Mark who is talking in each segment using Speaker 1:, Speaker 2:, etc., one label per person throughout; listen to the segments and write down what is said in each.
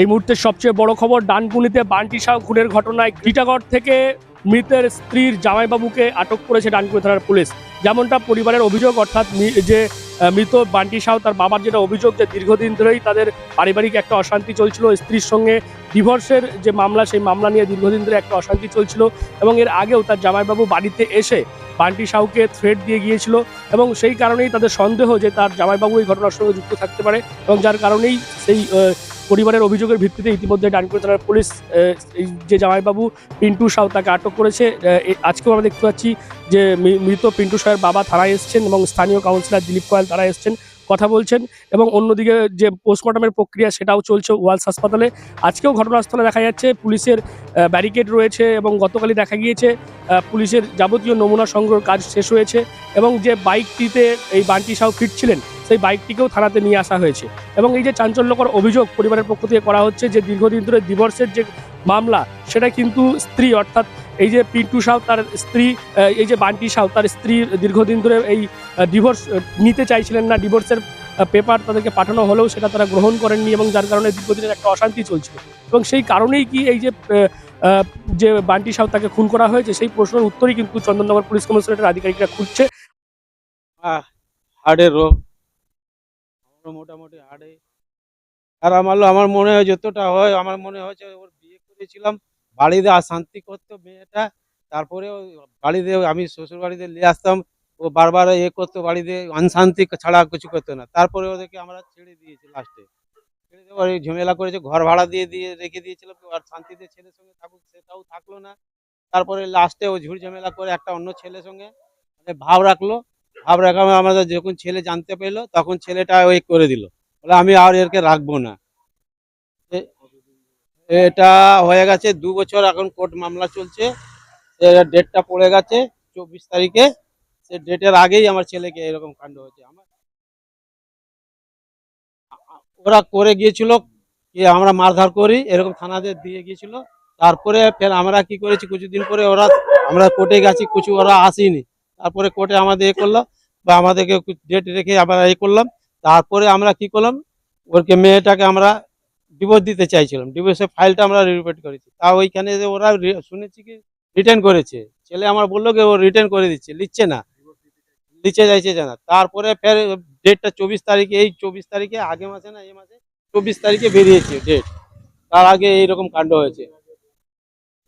Speaker 1: এই মুহূর্তে সবচেয়ে বড় খবর ডানকুনিতে বান্টি সাউ খুনের ঘটনায় টিটাগড় থেকে মৃতের স্ত্রীর জামাইবাবুকে আটক করেছে ডানকুনি থানার পুলিশ। যেমনটা পরিবারের অভিযোগ, অর্থাৎ যে মৃত বান্টি সাউ তার বাবার যেটা অভিযোগ যে দীর্ঘদিন ধরেই তাদের পারিবারিক একটা অশান্তি চলছিল, স্ত্রীর সঙ্গে ডিভোর্সের যে মামলা, সেই মামলা নিয়ে দীর্ঘদিন ধরে একটা অশান্তি চলছিল এবং এর আগেও তার জামাইবাবু বাড়িতে এসে বান্টি সাউকে থ্রেট দিয়ে গিয়েছিল এবং সেই কারণেই তাদের সন্দেহ যে তার জামাইবাবু এই ঘটনার সঙ্গে যুক্ত থাকতে পারে এবং যার কারণেই সেই পরিবারের অভিযোগের ভিত্তিতে ইতিমধ্যে ডানকুনি থানার পুলিশ যে জামাইবাবু পিন্টু সাউ তাকে আটক করেছে। আজকেও আমরা দেখতে পাচ্ছি যে মৃত পিন্টু সাহের বাবা থানায় এসছেন এবং স্থানীয় কাউন্সিলর দিলীপ কয়াল তারা এসছেন, কথা বলছেন এবং অন্যদিকে যে পোস্টমর্টমের প্রক্রিয়া সেটাও চলছে ওয়ালস হাসপাতালে। আজকেও ঘটনাস্থলে দেখা যাচ্ছে পুলিশের ব্যারিকেড রয়েছে এবং গতকালই দেখা গিয়েছে পুলিশের যাবতীয় নমুনা সংগ্রহের কাজ শেষ হয়েছে এবং যে বাইকটিতে এই বান্টি সাউ ফিরছিলেন সেই বাইকটিকেও থানাতে নিয়ে আসা হয়েছে। এবং এই যে চাঞ্চল্যকর অভিযোগ পরিবারের পক্ষ থেকে করা হচ্ছে যে দীর্ঘদিন ধরে ডিভোর্সের যে মামলা, সেটা কিন্তু স্ত্রী, অর্থাৎ এই যে পিন্টু সাউ তার স্ত্রী এই যে বান্টি সাউ তার স্ত্রী দীর্ঘদিন ধরে এই ডিভোর্স নিতে চাইছিলেন না। ডিভোর্সের পেপার তাদেরকে পাঠানো হলেও সেটা তারা গ্রহণ করেননি এবং যার কারণে দীর্ঘদিনের একটা অশান্তি চলছিল। এবং সেই কারণেই কি এই যে যে বান্টি সাউ তাকে খুন করা হয়েছে, সেই প্রশ্নের উত্তরই কিন্তু চন্দননগর পুলিশ কমিশনারের আধিকারিকরা খুঁজছে।
Speaker 2: হার্টের রোগ। মোটামুটি হার্টে আর আমার আমার মনে হয় যতটা হয়, আমার মনে হয়েছে ওর বিয়ে করেছিলাম, বাড়িতে শান্তি করতো মেয়েটা, তারপরে বাড়িতে আমি শ্বশুর বাড়িতে নিয়ে আসতাম, ও বারবার এ করতো বাড়িতে, অনশান্তি ছাড়া কিছু করতো না। তারপরে ওদেরকে আমরা ছেড়ে দিয়েছি লাস্টে ছেড়ে দেওয়ার ঝামেলা করেছে, ঘর ভাড়া দিয়ে দিয়ে রেখে দিয়েছিলাম আর শান্তিতে ছেলের সঙ্গে থাকুক, সেটাও থাকল না। তারপরে লাস্টে ও ঝুড় ঝামেলা করে একটা অন্য ছেলের সঙ্গে মানে ভাব রাখল রাখা আমাদের যখন ছেলে জানতে পেল, তখন ছেলেটা ওই করে দিল। বলে, আমি আর এরকে রাখব না। এটা হয়ে গেছে দু বছর এখন কোর্ট মামলা চলছে। ডেটটা পড়ে গেছে চব্বিশ তারিখে। সে ডেটের আগেই আমার ছেলেকে এরকম কাণ্ড হয়েছে। আমার ওরা করে গিয়েছিল কি আমরা মারধর করি, এরকম থানাতে দিয়ে গিয়েছিল। তারপরে ফের আমরা কি করেছি, কিছুদিন পরে ওরা আমরা কোর্টে গেছি, কিছু ওরা আসেনি। তারপরে কোর্টে আমাদের এ করল বা আমাদেরকে ডেট রেখে আমরা এ করলাম। তারপরে আমরা কি করলাম? ওরকে মেয়েটাকে আমরা ডিভোর্স দিতে চাইছিলাম। ডিভোর্সের ফাইলটা আমরা রিপোর্ট করেছি। তা ওইখানে যে ওরা শুনেছি কি রিটার্ন করেছে। ছেলে আমার বলল কি, ও রিটার্ন করে দিচ্ছে, লিখছে না। লিখে যাইছে না। তারপরে ফের ডেটটা চব্বিশ তারিখে, এই চব্বিশ তারিখে, আগে মাসে না এই মাসে চব্বিশ তারিখে বেরিয়েছে ডেট তার আগে এইরকম কাণ্ড হয়েছে।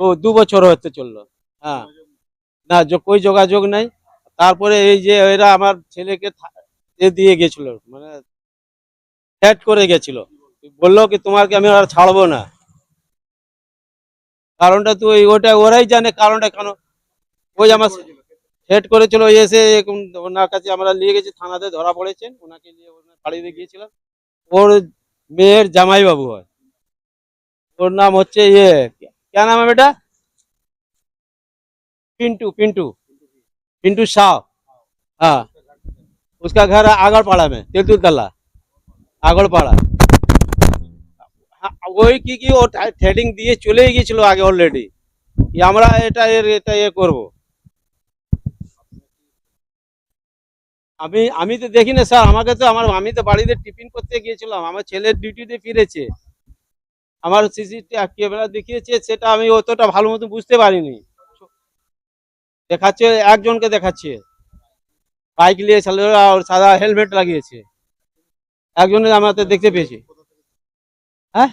Speaker 2: তো দু বছর হতে চলল। হ্যাঁ। না কই যোগাযোগ নাই। তারপরে এই যে এরা আমার ছেলেকে দিয়ে গেছিল মানে ফ্যাট করে গেছিল। বলল কি তোমাকে আমি আর ছাড়বো না? কারণটা তুই ওটা ওরাই জানে কারণটা কেন। ওই আমার হেড করেছিল এসে ওনার কাছে আমরা নিয়ে গেছি, থানাতে ধরা পড়েছেন। ওনাকে নিয়ে ওনার বাড়িতে গিয়েছিলাম ওর মেয়ের জামাইবাবু হয়। ওর নাম হচ্ছে ইয়ে কেন নাম এটা? पिंटू पिंटू पिंटू शाह हाँ उसका घर है आगरपाड़ा में तेतुल तला আগরপাড়া হ্যাঁ, ওই কি কি ও থ্রেডিং দিয়ে চলেই গিয়েছিল আগে অলরেডি আমরা এটা এর এটা এ করব আমি আমি তো দেখি না স্যার আমাকে তো আমার আমি তো বাড়িতে টিফিন করতে গিয়েছিলাম আমার ছেলের ডিউটিতে ফিরেছে আমার সিসি ক্যামেরা দেখিয়েছে সেটা আমি অতটা ভালো মতো বুঝতে পারিনি দেখাচ্ছে, একজনকে দেখাচ্ছে। বাইক নিয়ে ছেলে আর সাদা হেলমেট লাগিয়েছে। একজনে আমাদের দেখতে পেয়েছি। হ্যাঁ?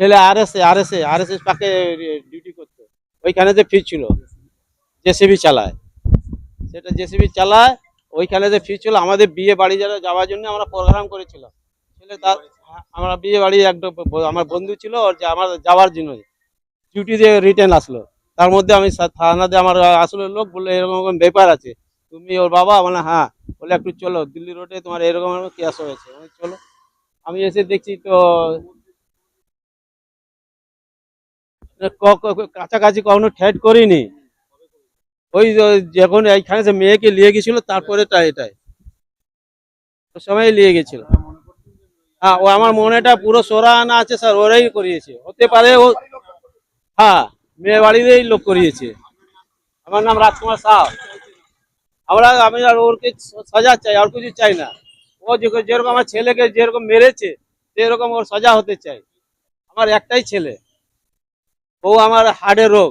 Speaker 2: ছেলে আর S A R S A R S S পাকে ডিউটি করতো। ওইখানে যে ফিরছিল জেসিবি চালায়। সেটা জেসিবি চালায়, ওইখানে যে ফিরছিল আমাদের বিয়ে বাড়ি যারা যাওয়ার জন্য আমরা প্রোগ্রাম করেছিলাম। ছেলে তার, আমরা বিয়ে বাড়ি একদম, আমার বন্ধু ছিল, ওর আমার যাওয়ার জন্য। ডিউটি দিয়ে রিটার্ন আসলো। তার মধ্যে আমি থানাতে আমার আসলে লোক বলল, এরকম ব্যাপার আছে। তুমি ওর বাবা? মানে হ্যাঁ। বলে, একটু চলো, দিল্লি রোডে তোমার এরকম কেস হয়েছে। চলো। আমি এসে দেখছি তো কাছাকাছি কখনো ঠেট করিনি। ওই যখন এইখানে যে মেয়েকে নিয়ে গেছিল, তারপরে এটাই। সময় নিয়ে গেছিল। হ্যাঁ ও আমার মনেটা পুরো সোরা আনা আছে স্যার, ওরাই করিয়েছে। হতে পারে ও হ্যাঁ। মেয়ে বাড়িতেই লোক করিয়েছে। আমার নাম রাজকুমার সাহ। আমরা, আমি আর ওরকে সাজা চাই, আর কিছু চাই না। ও যেরকম আমার ছেলেকে যেরকম মেরেছে, সেরকম ওর সাজা হতে চাই। আমার একটাই ছেলে। ও আমার হার্টের রোগ।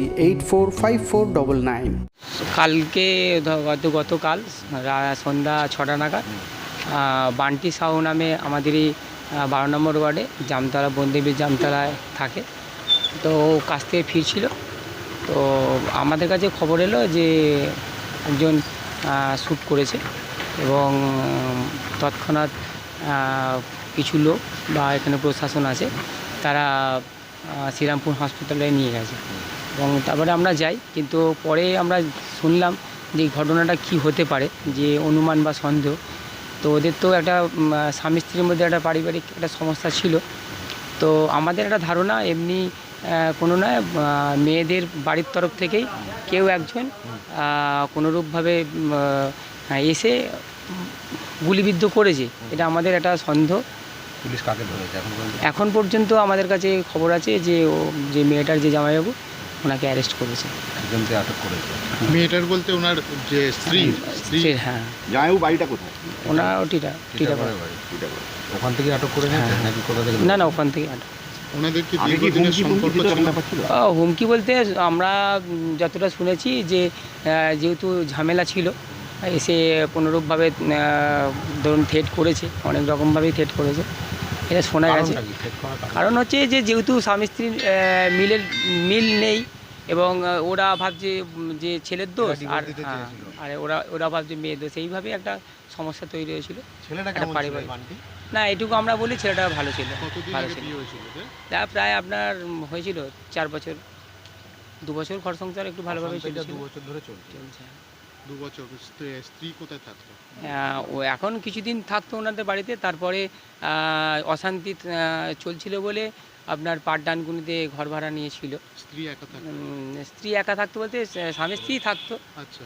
Speaker 3: eight four five four double nine
Speaker 4: কালকে গত গতকাল সন্ধ্যা ছটা নাগাদ বান্টি সাহু নামে আমাদেরই বারো নম্বর ওয়ার্ডে জামতলা বন্দেবীর জামতলায় থাকে তো কাছ থেকে ফিরছিল তো আমাদের কাছে খবর এলো যে একজন শ্যুট করেছে এবং তৎক্ষণাৎ কিছু লোক বা এখানে প্রশাসন আছে তারা শ্রীরামপুর হসপিটালে নিয়ে গেছে এবং তারপরে আমরা যাই কিন্তু পরে আমরা শুনলাম যে ঘটনাটা কি হতে পারে যে অনুমান বা সন্দেহ। তো ওদের তো একটা স্বামী স্ত্রীর মধ্যে একটা পারিবারিক একটা সমস্যা ছিল। তো আমাদের একটা ধারণা এমনি কোনো আহ, মেয়েদের বাড়ির তরফ থেকেই কেউ একজন কোনোরূপভাবে এসে গুলিবিদ্ধ করেছে। এটা আমাদের একটা সন্দেহ।
Speaker 5: পুলিশ কাকে ধরেছে এখন পর্যন্ত?
Speaker 4: এখন পর্যন্ত আমাদের কাছে খবর আছে যে ও যে মেয়েটার যে জামাইবাবু ওনাকে অ্যারেস্ট করেছে।
Speaker 5: একজনকে আটক করেছে।
Speaker 6: মেয়েটার বলতে ওনার যে স্ত্রী স্ত্রী।
Speaker 4: হ্যাঁ।
Speaker 5: জামাইবাবু বাড়িটা কোথায়?
Speaker 4: ওনার ওটিটা টিটা
Speaker 5: বাড়ি। ওখান থেকে আটক করে নিয়েছে
Speaker 4: হ্যাঁ।
Speaker 5: নাকি কোথা থেকে
Speaker 4: না না ওখান থেকে আটক।
Speaker 6: ওনাদের কি দীর্ঘদিনের
Speaker 5: হুমকি
Speaker 6: সম্পর্ক ছিল?
Speaker 4: বলতে আমরা যতটা শুনেছি যে যেহেতু ঝামেলা ছিল এসে কোনোরূপভাবে ধরুন থ্রেট করেছে অনেক রকমভাবেই থ্রেট করেছে। এটা শোনা গেছে।
Speaker 5: কারণ?
Speaker 4: হচ্ছে যে যেহেতু স্বামী স্ত্রীর মিলের মিল নেই এবং ওরা ভাবছে যে ছেলের দোষ আর হ্যাঁ, আর ওরা ওরা ভাবছে মেয়ের দোষ। এইভাবে একটা সমস্যা তৈরি হয়েছিল। পারিবারিক- না এটুকু আমরা বলি ছেলেটা ভালো ছিল ভালো ছিল? তা প্রায় আপনার হয়েছিল চার বছর দু বছর ঘর সংসার একটু ভালোভাবে
Speaker 5: দু বছর ধরে চলছে।
Speaker 6: দু বছর স্ত্রী- কোথায় থাকতো?
Speaker 4: ও এখন কিছুদিন থাকতো ওনাদের বাড়িতে তারপরে অশান্তি চলছিল বলে আপনার পাঠদানগুনিতে ঘর ভাড়া নিয়েছিল।
Speaker 6: স্ত্রী একা থাকতো?
Speaker 4: স্ত্রী একা থাকতো বলতে স্বামী স্ত্রী থাকতো।
Speaker 6: আচ্ছা।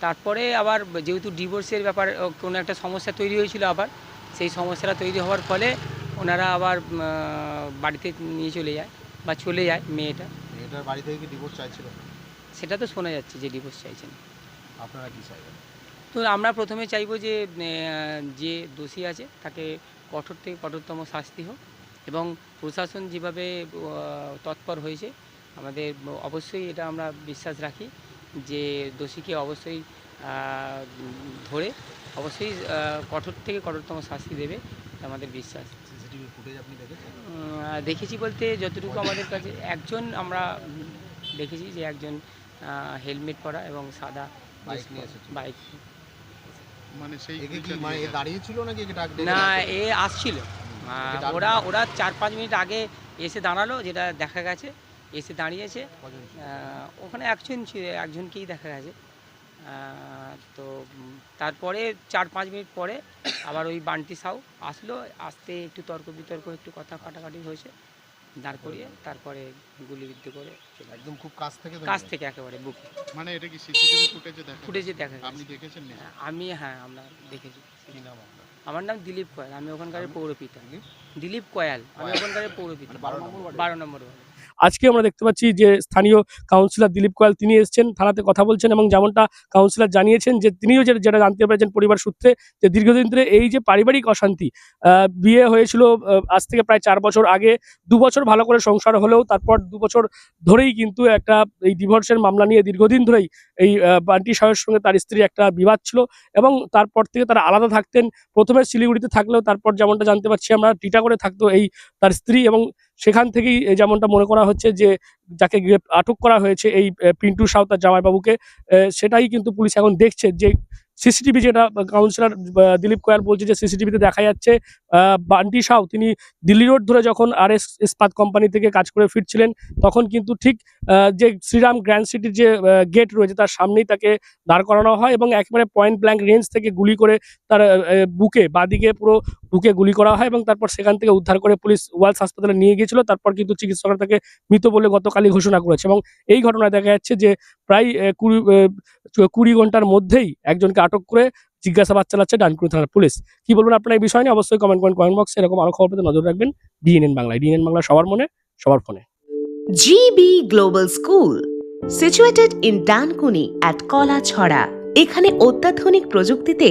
Speaker 4: তারপরে আবার যেহেতু ডিভোর্সের ব্যাপার কোনো একটা সমস্যা তৈরি হয়েছিল আবার সেই সমস্যাটা তৈরি হওয়ার ফলে ওনারা আবার বাড়িতে নিয়ে চলে যায় বা চলে যায় মেয়েটা।
Speaker 5: মেয়েটার বাড়ি থেকে কি ডিভোর্স চাইছিল?
Speaker 4: সেটা তো শোনা যাচ্ছে যে ডিভোর্স চাইছেন।
Speaker 5: আপনারা কি চাইবেন?
Speaker 4: তো আমরা প্রথমে চাইব যে যে দোষী আছে তাকে কঠোর থেকে কঠোরতম শাস্তি হোক এবং প্রশাসন যেভাবে তৎপর হয়েছে আমাদের অবশ্যই এটা আমরা বিশ্বাস রাখি যে দোষীকে অবশ্যই ধরে অবশ্যই কঠোর থেকে কঠোরতম শাস্তি দেবে আমাদের বিশ্বাস। দেখেছি বলতে যতটুকু আমাদের কাছে একজন আমরা দেখেছি যে একজন হেলমেট পরা এবং সাদা
Speaker 5: বাইক নিয়ে এসেছে।
Speaker 4: বাইক
Speaker 6: মানে সেই
Speaker 5: একে কি মানে এ দাঁড়িয়ে ছিল নাকি একে ডাক ডেকে
Speaker 4: না এ আসছিল। আহ, ওরা ওরা চার পাঁচ মিনিট আগে এসে দাঁড়াল যেটা দেখা গেছে এসে দাঁড়িয়েছে।
Speaker 5: কজন ছিল?
Speaker 4: আহ, ওখানে একজন একজনকেই দেখা গেছে। আহ, তো উম, তারপরে চার পাঁচ মিনিট পরে আবার ওই বান্টি সাউ আসলো আসতে একটু তর্ক বিতর্ক একটু কথা কাটাকাটি হয়েছে। দাঁড় করিয়ে তারপরে গুলিবিদ্ধ করে
Speaker 5: একদম খুব কাছ থেকে
Speaker 4: কাছ থেকে একেবারে বুকে।
Speaker 6: মানে এটা কি সিসিটিভি ফুটেজে দেখা
Speaker 4: ফুটেজে দেখা
Speaker 6: আপনি দেখেছেন না
Speaker 4: আমি হ্যাঁ আমরা দেখেছি।
Speaker 5: কি নাম আপনার?
Speaker 4: আমার নাম দিলীপ কয়াল। আমি ওখানকার পৌরপিতা।
Speaker 5: দিলীপ?
Speaker 4: দিলীপ কয়াল। আমি ওখানকার পৌরপিতা।
Speaker 5: মানে বারো নম্বর?
Speaker 4: বারো নম্বর।
Speaker 1: আজকে আমরা দেখতে পাচ্ছি যে স্থানীয় কাউন্সিলর দিলীপ কয়াল তিনি এসেছেন, থানাতে কথা বলছেন এবং যেমনটা কাউন্সিলর জানিয়েছেন যে তিনিও যে- যেটা জানতে পেরেছেন পরিবার সূত্রে যে দীর্ঘদিন ধরে এই যে পারিবারিক অশান্তি বিয়ে হয়েছিল আজ থেকে প্রায় চার বছর আগে, দু বছর ভালো করে সংসার হলেও তারপর দু বছর ধরেই কিন্তু একটা এই ডিভোর্সের মামলা নিয়ে দীর্ঘদিন ধরেই এই বান্টি সাহের সঙ্গে তার স্ত্রী একটা বিবাদ ছিল এবং তারপর থেকে তারা আলাদা থাকতেন। প্রথমে শিলিগুড়িতে থাকলেও তারপর যেমনটা জানতে পারছি আমরা টিটা করে থাকতো এই তার স্ত্রী এবং সেখান থেকেই যেমনটা মনে করা হচ্ছে যে, যাকে আটক করা হয়েছে এই পিন্টু সাউ তার জামাইবাবুকে সেটাই কিন্তু পুলিশ এখন দেখছে যে, সিসিটিভি যেটা কাউন্সিলর দিলীপ কয়াল বলছে যে, সিসিটিভিতে দেখা যাচ্ছে বান্টি সাউ, তিনি দিল্লি রোড ধরে যখন আর এস ইস্পাত কোম্পানি থেকে কাজ করে ফিরছিলেন, তখন কিন্তু ঠিক যে শ্রীরাম গ্র্যান্ড সিটির যে গেট রয়েছে, তার সামনেই তাকে দাঁড় করানো হয় এবং একেবারে পয়েন্ট ব্ল্যাঙ্ক রেঞ্জ থেকে গুলি করে তার বুকে বাদিকে পুরো বুকে গুলি করা হয় এবং তারপর সেখান থেকে উদ্ধার করে পুলিশ ওয়ালস হাসপাতালে নিয়ে গিয়েছিল। তারপর কিন্তু চিকিৎসকরা তাকে মৃত বলে গতকালই ঘোষণা করেছে এবং এই ঘটনায় দেখা যাচ্ছে যে প্রায় কুড়ি কুড়ি ঘণ্টার মধ্যেই একজনকে আটক করে জিজ্ঞাসাবাদ চালাচ্ছে ডানকুনি থানার পুলিশ। কি বলবেন আপনার এই বিষয় নিয়ে? অবশ্যই কমেন্ট করেন কমেন্ট বক্সে এরকম আরও খবর পেতে নজর রাখবেন ডিএনএন বাংলায়। ডিএনএন বাংলা সবার মনে সবার ফোনে।
Speaker 7: GB Global School, situated in Dankuni at Kolachhara. এখানে অত্যাধুনিক প্রযুক্তিতে